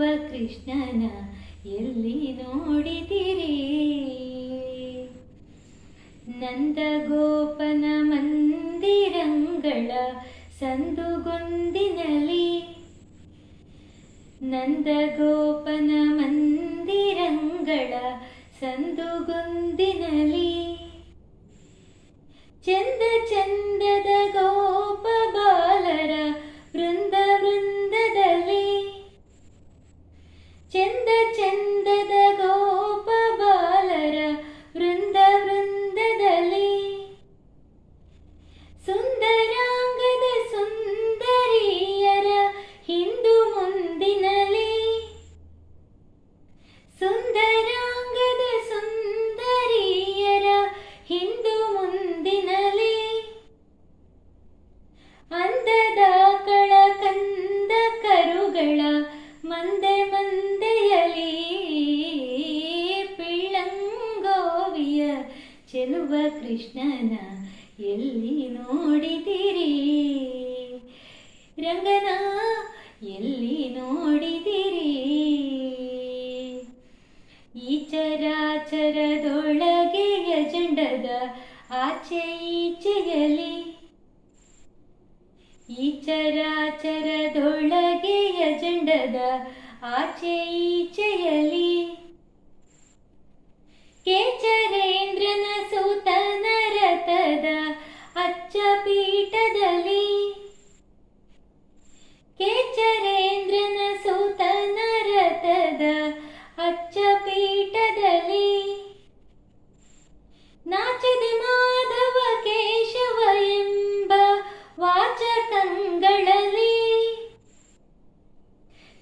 ಚೆಲುವ ಕೃಷ್ಣನ ಎಲ್ಲಿ ನೋಡಿದಿರಿ? ನಂದಗೋಪನ ಮಂದಿರಂಗಳ ಸಂದುಗೊಂದಿನಲಿ? ನಂದಗೋಪನ ಮಂದಿರಂಗಳ ಸಂದುಗೊಂದಿನಲಿ? ಚಂದ ಚಂದದ ಕೃಷ್ಣನ ಎಲ್ಲಿ ನೋಡಿದಿರಿ ರಂಗನ ಎಲ್ಲಿ ನೋಡಿದಿರಿ ಈ ಚರಾಚರದೊಳಗೆ ಯಜಂಡದ ಆಚೆ ಈಚೆಯಲಿ ಈ ಚರಾಚರದೊಳಗೆ ಯಜಂಡದ ಆಚೆ ಈಚೆಯಲಿ ಕೇಚರೇಂದ್ರನ ಸೂತನ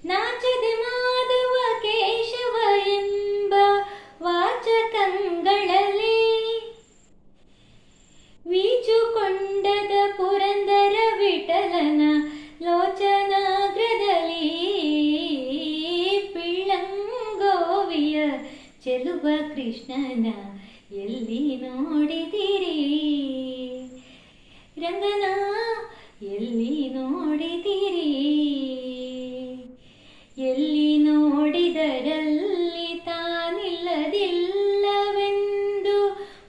ನಾಚದೆ ಮಾಧವ ಕೇಶವ ಎಂಬ ವಾಚಕಂಗಳಲ್ಲಿ ವೀಚುಕೊಂಡದ ಪುರಂದರ ವಿಠಲನ ಲೋಚನಾಗ್ರದಲ್ಲಿ ಪಿಳ್ಳಂಗೋವಿಯ ಚೆಲುವ ಕೃಷ್ಣನ ಎಲ್ಲಿ ನೋಡಿದಿರಿ